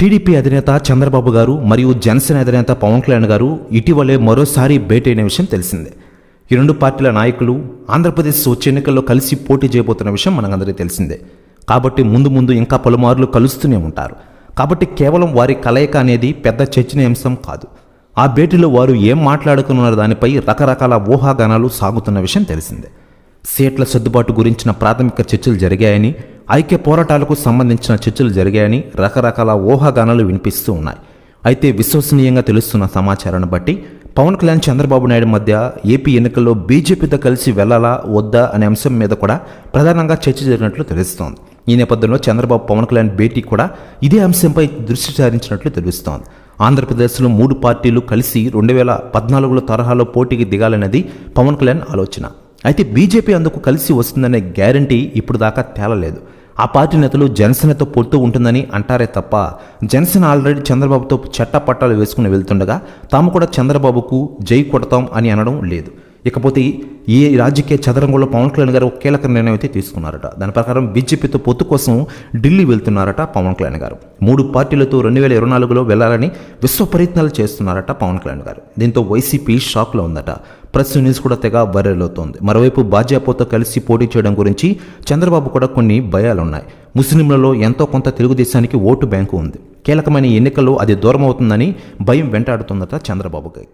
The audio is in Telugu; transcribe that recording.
టీడీపీ అధినేత చంద్రబాబు గారు మరియు జనసేన అధినేత పవన్ కళ్యాణ్ గారు ఇటీవలే మరోసారి భేటీ అయిన విషయం తెలిసిందే. ఈ రెండు పార్టీల నాయకులు ఆంధ్రప్రదేశ్ వచ్చే ఎన్నికల్లో కలిసి పోటీ చేయబోతున్న విషయం మనకందరికీ తెలిసిందే. కాబట్టి ముందు ముందు ఇంకా పలుమార్లు కలుస్తూనే ఉంటారు. కాబట్టి కేవలం వారి కలయిక అనేది పెద్ద చర్చనీయాంశం కాదు. ఆ భేటీలో వారు ఏం మాట్లాడుకున్నారు దానిపై రకరకాల ఊహాగానాలు సాగుతున్న విషయం తెలిసిందే. సీట్ల సర్దుబాటు గురించిన ప్రాథమిక చర్చలు జరిగాయని ఐక్య పోరాటాలకు సంబంధించిన చర్చలు జరిగాయని రకరకాల ఊహాగానాలు వినిపిస్తూ ఉన్నాయి. అయితే విశ్వసనీయంగా తెలుస్తున్న సమాచారాన్ని బట్టి పవన్ కళ్యాణ్ చంద్రబాబు నాయుడు మధ్య ఏపీ ఎన్నికల్లో బీజేపీతో కలిసి వెళ్ళాలా వద్దా అనే అంశం మీద కూడా ప్రధానంగా చర్చ జరిగినట్లు తెలుస్తోంది. ఈ నేపథ్యంలో చంద్రబాబు పవన్ కళ్యాణ్ భేటీ కూడా ఇదే అంశంపై దృష్టి సారించినట్లు తెలుస్తోంది. ఆంధ్రప్రదేశ్లో మూడు పార్టీలు కలిసి రెండు వేల పద్నాలుగులో తరహాలో పోటీకి దిగాలన్నది పవన్ కళ్యాణ్ ఆలోచన. అయితే బీజేపీ అందుకు కలిసి వస్తుందనే గ్యారంటీ ఇప్పుడు దాకా తేలలేదు. ఆ పార్టీ నేతలు జనసేనతో పొత్తు ఉంటుందని అంటారే తప్ప జనసేన ఆల్రెడీ చంద్రబాబుతో చట్టపట్టాలు వేసుకుని వెళ్తుండగా తాము కూడా చంద్రబాబుకు జై కొడతాం అని అనడం లేదు. ఇకపోతే ఈ రాజకీయ చదరంగంలో పవన్ కళ్యాణ్ గారు ఒక కీలక నిర్ణయం అయితే తీసుకున్నారట. దాని ప్రకారం బీజేపీతో పొత్తు కోసం ఢిల్లీ వెళ్తున్నారట పవన్ కళ్యాణ్ గారు. మూడు పార్టీలతో రెండు వేల ఇరవై నాలుగులో వెళ్ళాలని విశ్వ ప్రయత్నాలు చేస్తున్నారట పవన్ కళ్యాణ్ గారు. దీంతో వైసీపీ షాక్లో ఉందట. ప్రెస్ న్యూస్ కూడా తెగ వైరల్ అవుతోంది. మరోవైపు భాజపాతో కలిసి పోటీ చేయడం గురించి చంద్రబాబు కూడా కొన్ని భయాలున్నాయి ముస్లింలలో ఎంతో కొంత తెలుగుదేశానికి ఓటు బ్యాంకు ఉంది. కీలకమైన ఎన్నికల్లో అది దూరం అవుతుందని భయం వెంటాడుతుందట చంద్రబాబుకి.